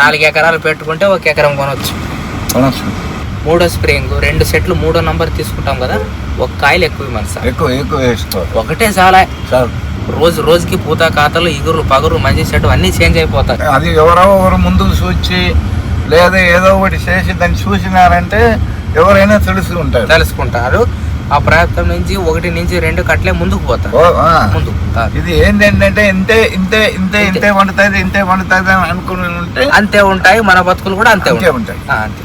నాలుగు ఎకరాలు పెట్టుకుంటే ఒక ఎకరం కొనవచ్చు కొనొచ్చు. మూడో స్ప్రేయింగ్ రెండు సెట్లు మూడో నంబర్ తీసుకుంటాం కదా ఒక కాయలు ఎక్కువ మన సార్. ఎక్కువ ఎక్కువ వేసుకో ఒకటే చాలా. సార్ రోజు రోజుకి పూత ఖాతాలు ఇగురు పగురు మంచి చెట్టు అన్నీ చేంజ్ అయిపోతాయి. అది ఎవరో ఒకరు ముందుకు చూచి లేదా ఏదో ఒకటి చేసి దాన్ని చూసినారంటే ఎవరైనా తెలుసు ఉంటారు తెలుసుకుంటారు. ఆ ప్రయత్నం నుంచి ఒకటి నుంచి రెండు కట్లే ముందుకు పోతారు. ముందుకు ఆ. ఇది ఏంటంటే ఇంతే ఇంతే ఇంతే ఇంతే. వండుతుంది ఇంతే వండుతుంది అని అనుకుని ఉంటే అంతే ఉంటాయి మన బతుకులు కూడా అంతే ఉంటాయి. అంతే.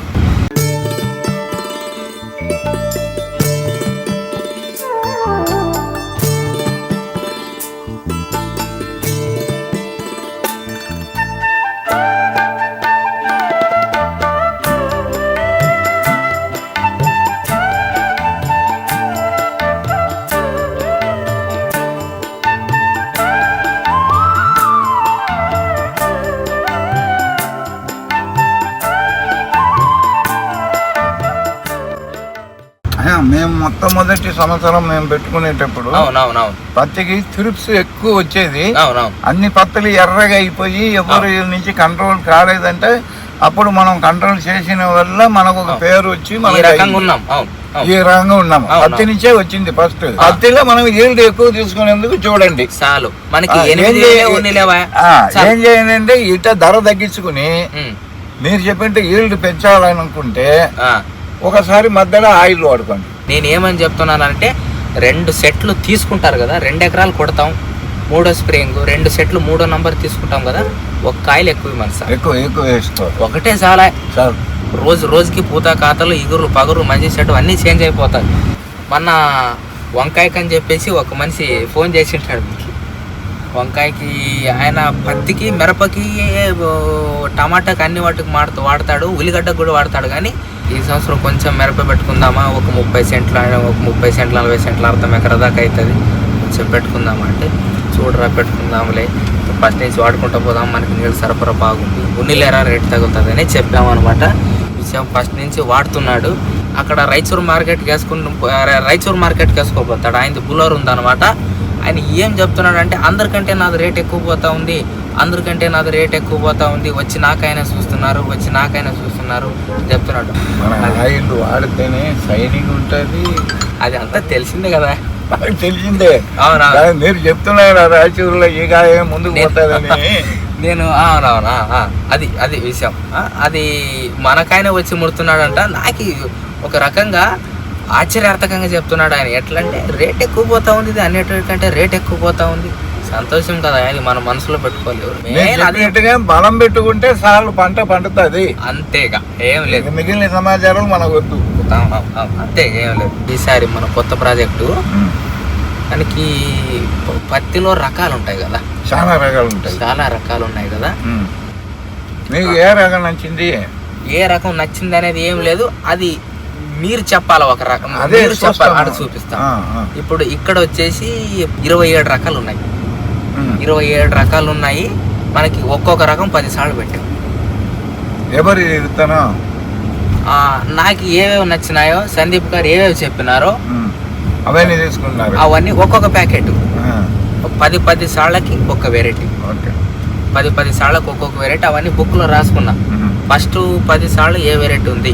మొట్టమొదటి సంవత్సరం మేము పెట్టుకునేటప్పుడు అవునవునవును. పత్తికి త్రిప్స్ ఎక్కువ వచ్చేది. అవునవును. అన్ని పత్తులు ఎర్రగా అయిపోయి ఎవరి నుంచి కంట్రోల్ కాలేదంటే అప్పుడు మనం కంట్రోల్ చేసిన వల్ల మనకు ఒక పేరు వచ్చి ఈ రకంగా అయింది. ఉన్నాం. అవును. ఈ రకంగా ఉన్నాం. పత్తి నుంచే వచ్చింది ఫస్ట్. పత్తిలో మనం ఈల్డ్ ఎక్కువ తీసుకునేందుకు చూడండి. చాలు. మనకి ఏం చేయ- ఉన్ని లేవా? ఆ, చాలు. ఏం చేయండి ఇట ధర తగ్గించుకుని మీరు చెప్పింటే ఈల్డ్ పెంచాలనుకుంటే. ఒకసారి మధ్యలో ఆయిల్ వాడుకోండి. నేను ఏమని చెప్తున్నానంటే రెండు సెట్లు తీసుకుంటారు కదా రెండు ఎకరాలు కొడతాం. మూడో స్ప్రేయింగ్ రెండు సెట్లు మూడో నంబర్ తీసుకుంటాం కదా ఒక కాయలు ఎక్కువ మన సార్. ఎక్కువ ఎక్కువ వేసుకో ఒకటే చాలా. సార్. రోజు రోజుకి పూత ఖాతాలు ఇగురు పగురు మంచి చెట్టు అన్నీ చేంజ్ అయిపోతాయి. మొన్న వంకాయకి అని చెప్పేసి ఒక మనిషి ఫోన్ చేసి ఉంటాడు మీకు వంకాయకి ఆయన పత్తికి మిరపకి టమాటాకి అన్ని వాటికి మాడుతూ వాడతాడు ఉల్లిగడ్డకు కూడా వాడతాడు. కానీ ఈ సంవత్సరం కొంచెం మిరప పెట్టుకుందామా? ఒక ముప్పై సెంట్లు అయినా ఒక ముప్పై సెంట్లు నలభై సెంట్లు అర్థం ఎకర దాకా అవుతుంది కొంచెం పెట్టుకుందామా అంటే? చూడరా పెట్టుకుందాంలే. ఫస్ట్ నుంచి వాడుకుంటూ పోదాం మనకి నీళ్ళు సరఫరా బాగుంది. ఉన్నిలేరా రేట్ తగ్గుతుంది అని చెప్పామన్నమాట. విషయం ఫస్ట్ నుంచి వాడుతున్నాడు. అక్కడ రైచూరు మార్కెట్కి వేసుకుని రైచూరు మార్కెట్కి వేసుకోపోతాడు ఆయనది బులోర్ ఉందన్నమాట. ఆయన ఏం చెప్తున్నాడు అంటే అందరికంటే నాది రేట్ ఎక్కువ పోతా ఉంది. అందరికంటే నాది రేట్ ఎక్కువ పోతా ఉంది. వచ్చి నాకైనా చూస్తున్నారు వచ్చి నాకైనా చూస్తున్నారు చెప్తున్నాడు. మన ఆయిల్ వాడితేనే షైనింగ్ ఉంటుంది. అది అంతా తెలిసిందే కదా. తెలిసిందే. అవునా? మీరు చెప్తున్నారు రాయచూరులో ఈ గాయ ముందుకు నేను- పోతుందని. నేను అవునవునా అది అది విషయం. అది మనకైనా వచ్చి ముడుతున్నాడంట. నాకు ఒక రకంగా ఆశ్చర్యార్థకంగా చెప్తున్నాడు ఆయన. ఎట్లా అంటే రేట్ ఎక్కువ పోతా ఉంది ఇది అన్నిటికంటే రేట్ ఎక్కువ పోతా ఉంది. సంతోషం కదా అది మన మనసులో చెప్పినట్టుగా బలం పెట్టుకుంటే చాలు పంట పండుతుంది. అంతేగా ఏం లేదు. మిగిలిన సమాచారం మనకు వద్దు. అంతే ఏం లేదు. ఈసారి మన కొత్త ప్రాజెక్టు. మనకి పత్తిలో రకాలు ఉంటాయి కదా. చాలా రకాలు ఉంటాయి. చాలా రకాలు ఉన్నాయి కదా. మీకు ఏ రకం నచ్చింది? ఏ రకం నచ్చింది అనేది ఏం లేదు. అది మీరు చెప్పాలి ఒక రకం. అదే మీరు చెప్పాలి. ఆడ చూపిస్తాం. ఇప్పుడు ఇక్కడ వచ్చేసి ఇరవై ఏడు రకాలు ఉన్నాయి. ఇరవై ఏడు రకాలు ఉన్నాయి మనకి ఒక్కొక్క రకం పది సార్లు పెట్టాం. ఎవరు ఆ, నాకు ఏవేవి నచ్చినాయో సందీప్ గారు ఏవేవి చెప్పినారో అవన్నీ తీసుకున్నారు. అవన్నీ ఒక్కొక్క ప్యాకెట్. పది పది సార్లకి ఒక్క వెరైటీ. పది పది సార్లకు ఒక్కొక్క వెరైటీ అవన్నీ బుక్లో రాసుకున్నా. ఫస్ట్ పది సార్లు ఏ వెరైటీ ఉంది.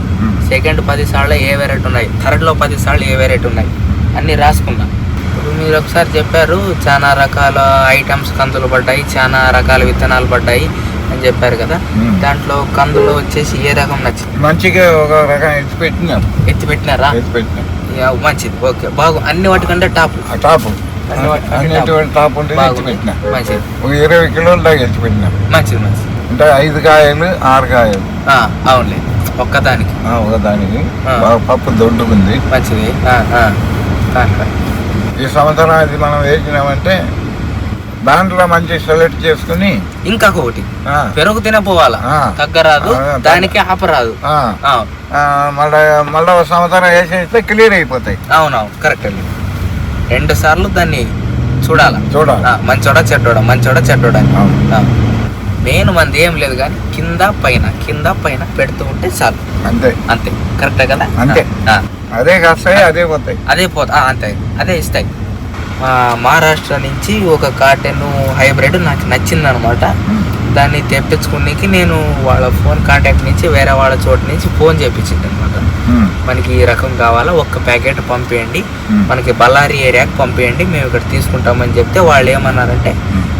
సెకండ్ పది సార్లు ఏ వెరైటీ ఉన్నాయి? థర్డ్లో పది సార్లు ఏ వెరైటీ ఉన్నాయి? అన్నీ రాసుకున్నా. మీరు ఒకసారి చెప్పారు చాలా రకాల ఐటమ్స్ కందులు పడ్డాయి చాలా రకాల విత్తనాలు పడ్డాయి అని చెప్పారు కదా. దాంట్లో కందులు వచ్చేసి ఏ రకం నచ్చింది? మంచిగా ఒక రకం ఎత్తి పెట్టినాం. ఎత్తి పెట్టినారా? ఎత్తి మంచిది. ఓకే బాగు అన్ని వాటికంటే టాప్ టాప్ అన్నిటువంటి టాప్ ఉంటే ఎత్తి బాగుంది. పెట్టినా. మంచిది. ఒక ఇరవై కిలోల దాకా ఎత్తి పెట్టినాం. మంచిది మంచిది. అంటే ఐదు కాయలు ఆరు కాయలు. అవునులే. ఒక్కదానికి. ఒకదానికి. బాగా పప్పు దొడ్డుకుంది మంచిది. ఈ సంవత్సరం అది మనం వేసినామంటే దాంట్లో మంచి సెలెక్ట్ చేసుకుని ఇంకొకటి. ఆ, పెరుగు తినపోవాలా. తగ్గరాదు దానికి ఆపరాదు. మళ్ళా మళ్ళా సంవత్సరం వేసేస్తే క్లియర్ అయిపోతాయి. అవునవును కరెక్ట్ అండి. రెండు సార్లు దాన్ని చూడాలా? చూడాలి. మంచోడా చెడ్డోడా మంచోడా చెడ్డోడా. మెయిన్ మంది ఏం లేదు కానీ కింద పైన కింద పైన పెడుతూ ఉంటే చాలు. అంతే. అంతే కరెక్టే కదా? అంతే. అదే కాస్తాయి అదే పోతాయి. అదే పోతా అంతే. అదే ఇస్తాయి. ఆ, మహారాష్ట్ర నుంచి ఒక కాటన్ హైబ్రిడ్ నాకు నచ్చింది అనమాట దాన్ని తెప్పించుకునేకి నేను వాళ్ళ ఫోన్ కాంటాక్ట్ నుంచి వేరే వాళ్ళ చోటు నుంచి ఫోన్ చేయించింది అనమాట మనకి ఈ రకం కావాలా? ఒక్క ప్యాకెట్ పంపేయండి. మనకి బళ్ళారి ఏరియాకి పంపేయండి. మేము ఇక్కడ తీసుకుంటామని చెప్తే వాళ్ళు ఏమన్నారంటే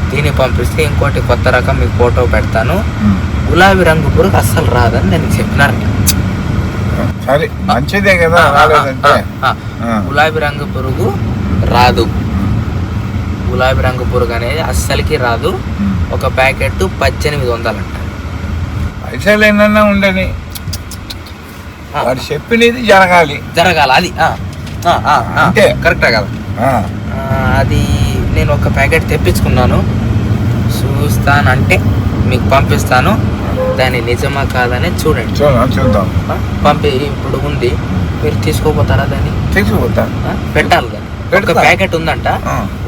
దీన్ని పంపిస్తే ఇంకోటి కొత్త రకం మీకు ఫోటో పెడతాను. గులాబీ రంగు పురుగు అస్సలు రాదని నేను చెప్పినారు సరే మంచిదే కదా రాలేదంటే. గులాబీ రంగు పురుగు రాదు. గులాబీ రంగు పురుగు అనేది అస్సలకి రాదు. ఒక ప్యాకెట్ పద్దెనిమిది వందలంట. పైసలు ఏమన్నా ఉండని. వాడు చెప్పినది జరగాలి. జరగాల అది. అంతే. కరెక్టే కదా. అది నేను ఒక ప్యాకెట్ తెప్పించుకున్నాను. చూస్తానంటే మీకు పంపిస్తాను. దాని నిజమా కాదని చూడండి. చూద్దాం. పంపి ఇప్పుడు ఉంది. మీరు తీసుకోపోతారా దాన్ని? తీసుకుపోతా. పెట్టాలి దాన్ని ఒక. ప్యాకెట్ ఉందంట.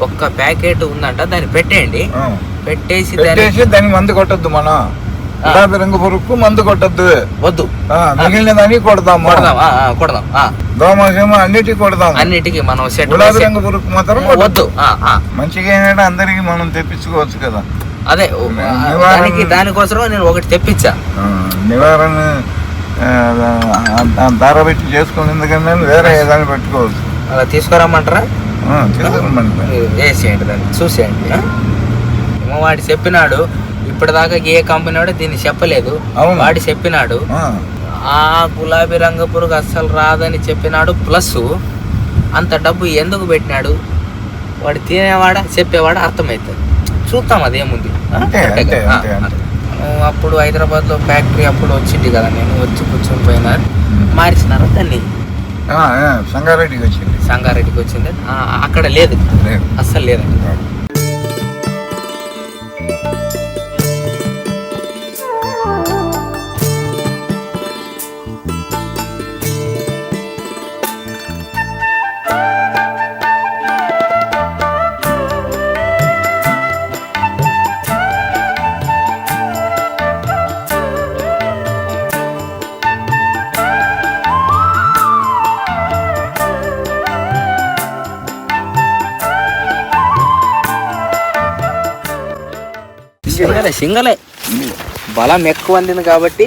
ఒక్క ప్యాకెట్ ఉందంట దాన్ని పెట్టేయండి. పెట్టేసి పెట్టేసి దాన్ని మందు కొట్టద్దు మనం. గులాబీ రంగు పురుగుకు మందు కొట్టద్దు. వద్దు. మిగిలిన దాన్ని కొడదాం కొడదాం. కొడదాం. దోమసేమో అన్నిటికీ కొడదాం అన్నిటికీ మనం సెట్ గులాబీ రంగు పురుగుకు మాత్రం వద్దు. మంచిగా ఏంటంటే అందరికి మనం తెప్పించుకోవచ్చు కదా. అదే దానికి దానికోసం నేను ఒకటి తెప్పించా. నివారణ ధార పెట్టి చేసుకుని ఎందుకంటే వేరే ఏదైనా పెట్టుకోవచ్చు. అలా తీసుకురమ్మంటారా? వేసేయండి దాన్ని చూసేయండి వాడు చెప్పినాడు ఇప్పటిదాకా ఏ కంపెనీ వాడు దీన్ని చెప్పలేదు. వాడు చెప్పినాడు ఆ, ఆ గులాబీ రంగు పురుగు అస్సలు రాదని చెప్పినాడు ప్లస్ అంత డబ్బు ఎందుకు పెట్టినాడు? వాడు తినేవాడా చెప్పేవాడా అర్థమవుతుంది చూద్దాం అదేముంది అప్పుడు హైదరాబాద్లో ఫ్యాక్టరీ అప్పుడు వచ్చింది కదా నేను వచ్చి కూర్చొని పోయినా. మార్చినారు దాన్ని సంగారెడ్డికి వచ్చింది. సంగారెడ్డికి వచ్చింది. అక్కడ లేదు. లేదు. అస్సలు లేదండి. సింగలే సింగలే. బలం ఎక్కువ అందింది కాబట్టి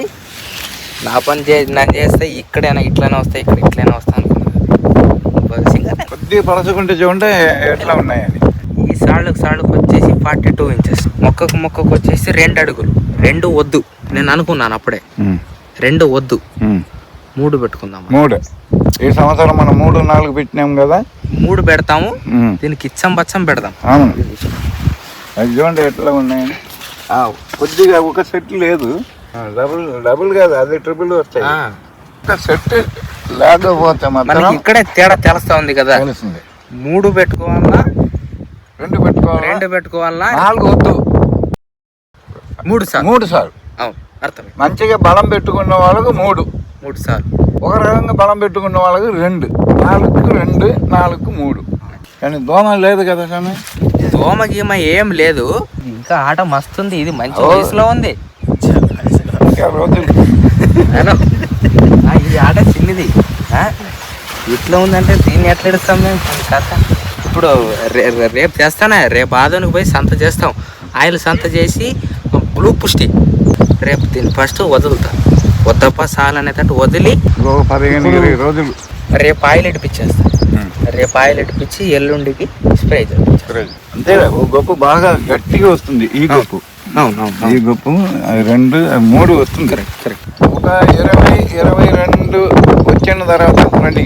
నా పని చే నేను చేస్తే ఇక్కడైనా ఇట్లనే వస్తాయి ఇక్కడ ఇట్లనే వస్తా అనుకున్నాను. సింగలే. కొద్దిగా పరచుకుంటే చూడండి ఎట్లా ఉన్నాయని ఈ సాళ్ళకు సాళ్ళకు వచ్చేసి ఫార్టీ టూ ఇంచెస్ మొక్కకు మొక్కకు వచ్చేసి రెండు అడుగులు. రెండు వద్దు నేను అనుకున్నాను అప్పుడే. రెండు వద్దు మూడు పెట్టుకుందాం మూడు. ఈ సంవత్సరం మనం మూడు నాలుగు పెట్టినాం కదా? మూడు పెడతాము. దీనికి ఇచ్చం బచ్చం పెడదాం. అవును. అది చూడండి ఎట్లా ఉన్నాయని కొద్దిగా ఒక సెట్ లేదు. డబుల్ డబుల్ కాదు అది ట్రిపుల్ వస్తాయి ఆ, ఒక సెట్ లేకపోతే మనకి మాత్రం ఇక్కడే తేడా తెలుస్తా ఉంది కదా. తెలిసింది మూడు పెట్టుకోవాలా? రెండు పెట్టుకోవాలి? రెండు పెట్టుకోవాలా? నాలుగు వద్దు. మూడు సార్లు. మూడు సార్లు. అవును అర్థమైంది. మంచిగా బలం పెట్టుకున్న వాళ్ళకు మూడు. మూడు సార్లు. ఒక రకంగా బలం పెట్టుకున్న వాళ్ళకి రెండు. నాలుగుకు రెండు నాలుగుకు మూడు. కానీ దోమ లేదు కదా స్వామి? దోమ గీమ ఏం లేదు. ఇంకా ఆట మస్తుంది ఇది మంచి. వయసులో ఉంది. ఇది ఆట చిన్నది? ఇట్లా ఉందంటే దీన్ని ఎట్లా ఎడుస్తాం మేము? కథ. ఇప్పుడు రేపు చేస్తానే రేపు ఆదోనికి పోయి సంత చేస్తాం. ఆయిల్ సంత చేసి బ్లూ పుష్టి. రేపు దీన్ని ఫస్ట్ వదులుతా. వద్దప్ప సాల్ అనేటట్టు వదిలి రోజులు. రేపు ఆయిల్ ఎడిపించేస్తా రేపు ఆయిల్ ఎడిపించి ఎల్లుండికి స్ప్రే చేస్తాం. అంతే ఒక గొప్ప బాగా గట్టిగా వస్తుంది ఈ గొప్పు. అవును ఈ గొప్పు రెండు మూడు వస్తుంది. కరెక్ట్ కరెక్ట్ ఒక ఇరవై ఇరవై రెండు వచ్చిన తర్వాత రండి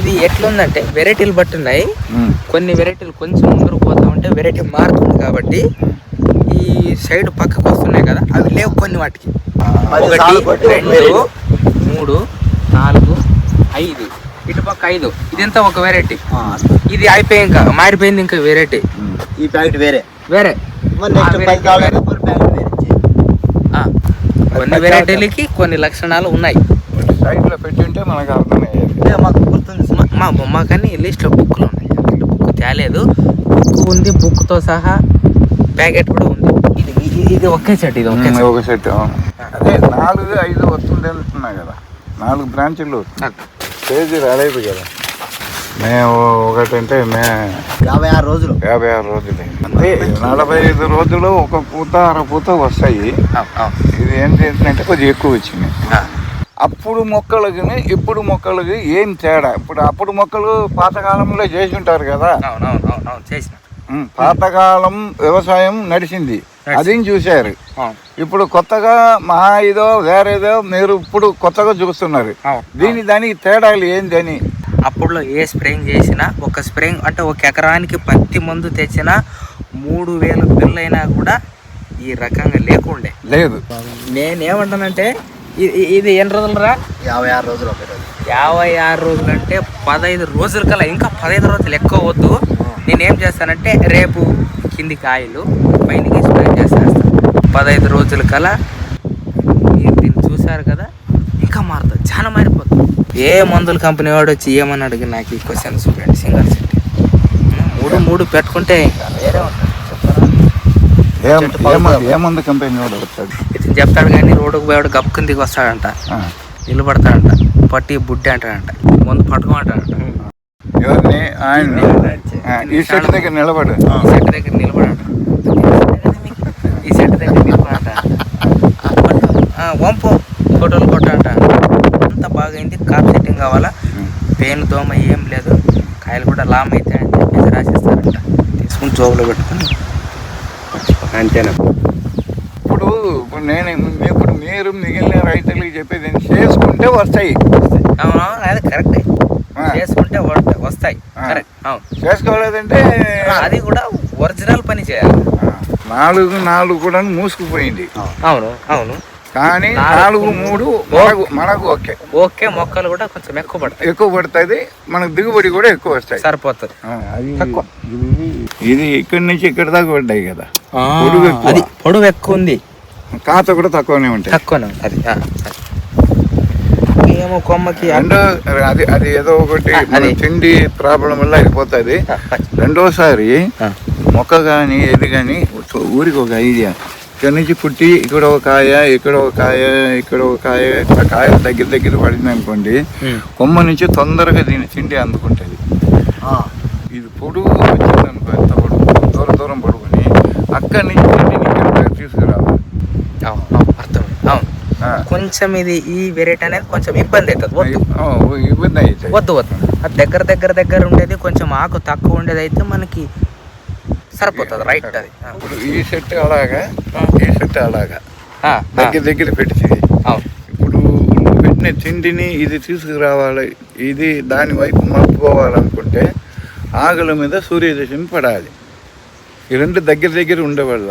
ఇది ఎట్లుందంటే వెరైటీలు బట్టి ఉన్నాయి కొన్ని వెరైటీలు కొంచెం ముందుకు పోతా ఉంటే వెరైటీ మారుతుంది కాబట్టి ఈ సైడ్ పక్కకు వస్తున్నాయి కదా అవి లేవు కొన్ని వాటికి. ఒకటి రెండు మూడు నాలుగు ఐదు. ఇటు పక్క ఐదు ఇదంతా? ఒక వెరైటీ ఇది అయిపోయి ఇంకా మారిపోయింది ఇంకా వెరైటీ ఈ ప్యాకెట్ వేరే. వేరే. కొన్ని వెరైటీలకి కొన్ని లక్షణాలు ఉన్నాయి. సైడ్లో పెట్టి ఉంటే మనకు అర్థమయ్యేది. మాకు గుర్తుంది మా- మా బొమ్మ కానీ లిస్ట్లో బుక్లు ఉన్నాయి. బుక్ తేలేదు. బుక్ ఉంది బుక్తో సహా ప్యాకెట్ కూడా ఉంది. ఇది ఇది- ఇది ఒకే సెట్ ఇది ఒకే ఒక సెట్ అదే నాలుగు ఐదు వస్తుంది అంటున్నా కదా. నాలుగు బ్రాంచీలు పేజీ రాలేదు కదా. మేము ఒకటంటే మే యాభై ఆరు రోజులు. యాభై ఆరు రోజులు. అంటే నలభై ఐదు రోజులు ఒక పూత అర పూత వస్తాయి. ఇది ఏం చేసిందంటే కొద్దిగా ఎక్కువ వచ్చినాయి ఆ, అప్పుడు మొక్కలకి ఇప్పుడు మొక్కలకి ఏం తేడా? ఇప్పుడు అప్పుడు మొక్కలు పాతకాలంలో చేసి ఉంటారు కదా. అవును అవును అవును అవును చేసిన. పాతకాలం వ్యవసాయం నడిచింది. అది చూశారు? ఇప్పుడు కొత్తగా మా ఇదో వేరేదో మీరు ఇప్పుడు కొత్తగా చూస్తున్నారు దీని దానికి తేడాలు ఏందని అప్పుడులో ఏ స్ప్రేయింగ్ చేసినా ఒక స్ప్రేయింగ్ అంటే ఒక ఎకరానికి పత్తి మందు తెచ్చినా మూడు వేల బిల్లు అయినా కూడా ఈ రకంగా లేకుండే. లేదు. నేనేమంటానంటే ఇది ఎన్ని రోజులు రా యాభై ఆరు రోజులు ఒక రోజు. యాభై ఆరు రోజులు అంటే పదహైదు రోజుల కల్లా ఇంకా పదహైదు రోజులు ఎక్కువ వద్దు. నేనేం చేస్తానంటే రేపు కింది కాయలు పైనకి స్ప్రే చేసేస్తాను పదహైదు రోజుల కల్లా మీరు దీన్ని చూసారు కదా? ఇంకా మారుతుంది చాలా మారిపోతుంది ఏ మందుల కంపెనీ వాడు వచ్చి ఏమని అడిగి నాకు ఈ క్వశ్చన్ చూడండి. Single city. మూడు మూడు పెట్టుకుంటే ఇంకా వేరే ఉంటుంది. ఏమంది కంపెనీ వాడు చెప్తాడు కానీ రోడ్డుకు పోయాడు గప్పు కిందికి వస్తాడంట. నిలబడతాడంట. పట్టి బుడ్డి అంటాడంట ముందు పట్టుకోమంటాడంట ఎవరిని? ఆయన్ని ఆ, ఈ చెట్టు దగ్గర నిలబడు. సెట్ దగ్గర నిలబడంట. ఈ సెట్ దగ్గర నిలబడంట. వంపు. ఫోటోలు కొట్టంట. అంత బాగైంది. కార్ సెట్టింగ్ కావాలా? పేను దోమ ఏం లేదు. కాయలు కూడా లామ్ అయితే అని చెప్పేసి రాసిస్తారంట. తీసుకుని జోబులో పెట్టుకుని. అంతేనా? ఇప్పుడు నేను ఇప్పుడు మీరు మిగిలిన రైతులకు చెప్పేది ఏంటి? చేసుకుంటే వస్తాయి. అవును అది కరెక్టే. చేసుకుంటే వస్తాయి. కరెక్ట్ అవును. చేసుకోలేదంటే అది కూడా ఒరిజినల్ పని చేయాలి. నాలుగు నాలుగు కూడా మూసుకుపోయింది. అవును అవును. కానీ నాలుగు మూడు మనకు మనకు ఓకే. ఓకే మొక్కలు కూడా కొంచెం ఎక్కువ పడతాయి. ఎక్కువ పడుతుంది మనకు దిగుబడి కూడా ఎక్కువ వస్తాయి. సరిపోతుంది. ఆ, అది తక్కువ. ఇది ఇక్కడి నుంచి ఇక్కడ దాకా పడ్డాయి కదా. పొడుగు పొడవు ఎక్కువ ఉంది. కాత కూడా తక్కువనే ఉంటాయి తక్కువనే అది. ఏమో కొమ్మకి రెండో అది అది ఏదో ఒకటి. తిండి ప్రాబ్లం వల్ల అయిపోతుంది. రెండోసారి. మొక్క కానీ ఏది కానీ ఊరికి ఒక ఐడియా ఇక్కడ నుంచి పుట్టి ఇక్కడ ఒక కాయ ఇక్కడ ఒక కాయ ఇక్కడ ఒక కాయ కాయ దగ్గర దగ్గర పడింది అనుకోండి. కొమ్మ నుంచి తొందరగా దీని తిండి అందుకుంటుంది ఇది పొడుగు వచ్చింది అనుకో ఎంత పొడుగు దూరం దూరం పొడుగుని అక్కడి నుంచి తిండిని ఇక్కడ దాకా తీసుకురావాలి అవును అవును, అర్థమైంది అవును ఆ. కొంచెం ఇది ఈ వెరైటీ అనేది కొంచెం ఇబ్బంది అవుతుంది. ఇబ్బంది అవుతుంది వద్దు వద్దు. అది దగ్గర దగ్గర దగ్గర ఉండేది కొంచెం ఆకు తక్కువ ఉండేది అయితే మనకి సరిపోతుంది రైట్ అది. ఇప్పుడు ఈ సెట్ అలాగా ఈ సెట్ అలాగా. దగ్గర దగ్గర పెట్టింది ఇప్పుడు పెట్టిన తిండిని ఇది తీసుకురావాలి ఇది దాని వైపు మలుపుకోవాలనుకుంటే ఆకుల మీద సూర్యదశమి పడాలి. ఈ రెండు దగ్గర దగ్గర ఉండే వల్ల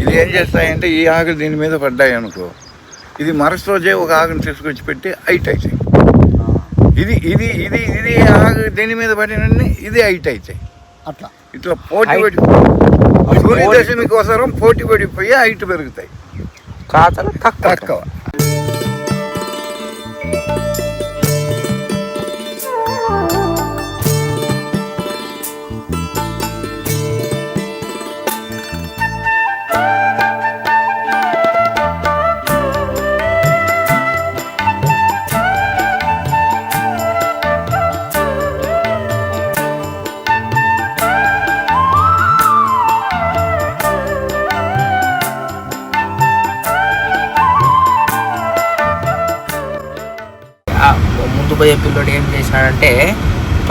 ఇది ఏం చేస్తాయంటే ఈ ఆకులు దీని మీద పడ్డాయి అనుకో ఇది మరుసటి రోజే ఒక ఆకుని తీసుకొచ్చి పెట్టి హైట్ అవుతాయి. ఇది ఇది ఇది ఇది ఆకు దీని మీద పడిన ఇది హైట్ అవుతాయి. అట్లా. ఇట్లా పోటీ. పడి సూర్యదశమి కోసరం పోటీ పడిపోయి హైట్ పెరుగుతాయి. కాతలు తక్కువ. పోయే పిల్లోడు ఏం చేసినాడంటే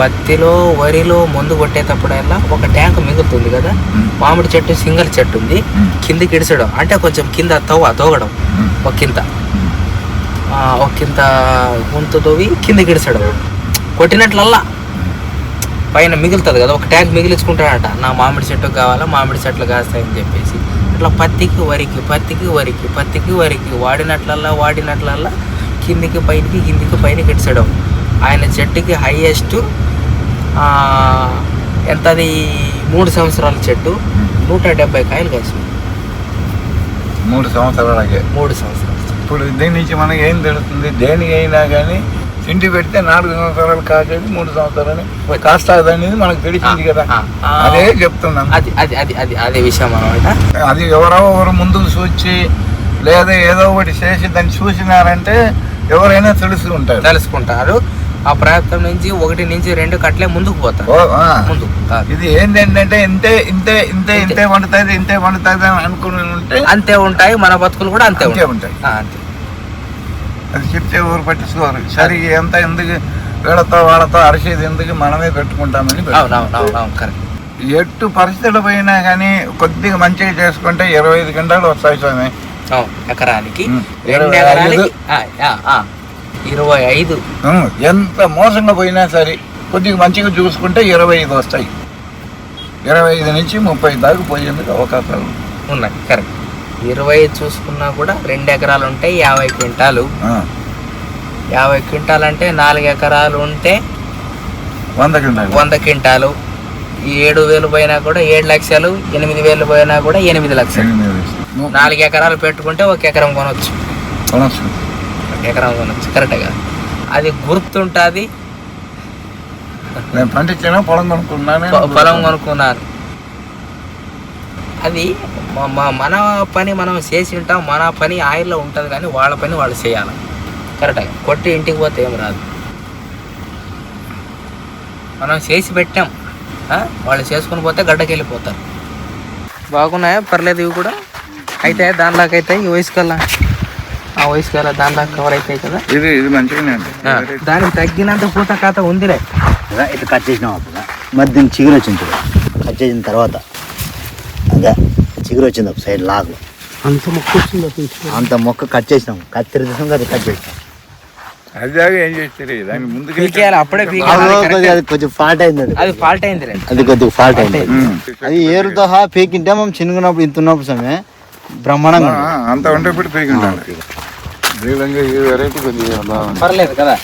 పత్తిలో వరిలో మందు కొట్టేటప్పుడల్లా ఒక ట్యాంక్ మిగులుతుంది కదా. మామిడి చెట్టు సింగల్ చెట్టు ఉంది. కిందికి ఇడిచడం. అంటే కొంచెం కింద తవ్వ తోగడం ఒక కింద. ఒక కింద గుంత తవ్వి కిందికి ఇడిచడం. కొట్టినట్లల్లా. పైన మిగులుతుంది కదా. ఒక ట్యాంక్ మిగిలించుకుంటాడంట. నా మామిడి చెట్టు కావాలా మామిడి చెట్లు కాస్తాయని చెప్పేసి. అట్లా పత్తికి వరికి పత్తికి వరికి పత్తికి వరికి. వాడినట్లల్లా వాడినట్లల్లా కిందికి పైనకి కిందికి పైనకి ఇడ్చడం ఆయన చెట్టుకి హైయెస్ట్ ఎంతది? మూడు సంవత్సరాల చెట్టు. నూట డెబ్బై కాయలు కాసినాయి మూడు సంవత్సరాలకే మూడు సంవత్సరాలు ఇప్పుడు దీని నుంచి మనకి ఏం తెలుస్తుంది? దేనికి అయినా కానీ తిండి పెడితే నాలుగు సంవత్సరాలు కాసేది మూడు సంవత్సరాలు కాస్తాది అనేది మనకు తెలిసింది కదా. అదే చెప్తున్నాను. అది అది అది అది అదే విషయం అనమాట. అది ఎవరో ఒకరు ముందుకు చూచి లేదా ఏదో ఒకటి చేసి దాన్ని చూసినారంటే ఎవరైనా తెలుసు ఉంటారు తెలుసుకుంటారు. ఆ ప్రాంతం నుంచి ఒకటి నుంచి రెండు కట్లే ముందుకు పోతారు. ముందు ఇది ఏంటంటే ఇంతే ఇంతే ఇంతే ఇంతే. వండుతుంది ఇంతే వండుతుంది అని అనుకుని ఉంటే అంతే ఉంటాయి మన బతుకులు కూడా అంతే ఉంటాయి. అంతే. అది చెప్తే ఊరు పట్టించుకోరు. సరే ఎంత ఎందుకు వీళ్ళతో వాళ్ళతో అరిసేది ఎందుకు మనమే పెట్టుకుంటామని ఎట్టు పరిస్థితులు పోయినా కానీ కొద్దిగా మంచిగా చేసుకుంటే ఇరవై ఐదు గంటలు వస్తాయి స్వామి. ఎకరానికి రెండు ఆ, ఇరవై ఐదు. ఎంత మోసంగా పోయినా సరే కొద్దిగా మంచిగా చూసుకుంటే ఇరవై ఐదు వస్తాయి. ఇరవై ఐదు నుంచి ముప్పై దాకా పోయేందుకు అవకాశాలు ఉన్నాయి. కరెక్ట్. ఇరవై ఐదు చూసుకున్నా కూడా రెండు ఎకరాలు ఉంటాయి యాభై క్వింటాలు. యాభై క్వింటాలు అంటే నాలుగు ఎకరాలు ఉంటే వంద గంటలు వంద క్వింటాలు. ఏడు వేలు పోయినా కూడా ఏడు లక్షలు ఎనిమిది వేలు పోయినా కూడా ఎనిమిది లక్షలు. నాలుగు ఎకరాలు పెట్టుకుంటే ఒక ఎకరం కొనవచ్చు కొనొచ్చు. ఒక ఎకరం కొనవచ్చు కరెక్టే కదా అది గుర్తుంటుంది. నేను పండించిన పొలం కొనుక్కున్నాను పొలం కొనుక్కున్నారు. అది మన పని మనం చేసి ఉంటాం. మన పని ఆయిల్లో ఉంటుంది కానీ వాళ్ళ పని వాళ్ళు చేయాలి. కరెక్ట్గా కొట్టి ఇంటికి పోతే ఏం రాదు. మనం చేసి పెట్టాం? వాళ్ళు చేసుకుని పోతే గడ్డకి వెళ్ళిపోతారు బాగున్నాయా? పర్లేదు ఇవి కూడా? అయితే దానిలాగా అయితే ఈ వయసుకల్లా ఆ వయసుకల్లా దానిలాగా కవర్ అవుతాయి కదా. ఇది ఇది మంచిగానే అండి దానికి తగ్గినంత పూత ఖాత ఉందిలే. ఇట్లా కట్ చేసినాం అప్పుడు. మరి దీనికి చిగురు వచ్చింది కట్ చేసిన తర్వాత. అదే చిగురు వచ్చింది ఒక సైడ్ లాగు అంత మొక్క వచ్చింది అంత మొక్క కట్ చేసినాం. కత్తిరి అది కట్ చేసినాం. అది దాకా ఏం చేస్తారు? దాని ముందుకే పీకేయాలి అప్పుడే అది పీకేయాలి కొద్దిగా- అది కొంచెం ఫాల్ట్ అయింది అది అది ఫాల్ట్ అయిందిలే. అది కొద్దిగా ఫాల్ట్ అయింది. అది ఏరుతో హా పీకింటే మనం చిన్నగున్నప్పుడు ఇంత ఉన్నప్పుడు సమయం బ్రహ్మాండంగా. అంత ఉంటే ఇప్పుడు పీకి ఉండాలి. ఈ వెరైటీ బాగుంది పర్లేదు కదా.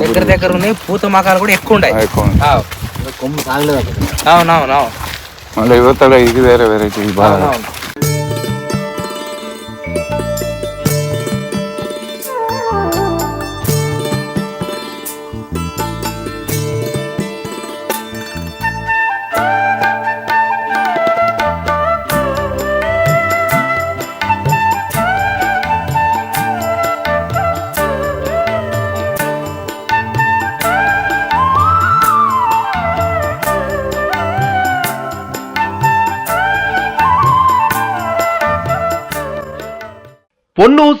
దగ్గర దగ్గర ఉన్నాయి పూత మకాలు కూడా ఎక్కువ ఉన్నాయి. కొమ్ము సాగలేదు అక్కడ. అవునవును మళ్ళీ యువతల ఇది వేరే వెరైటీ బాగా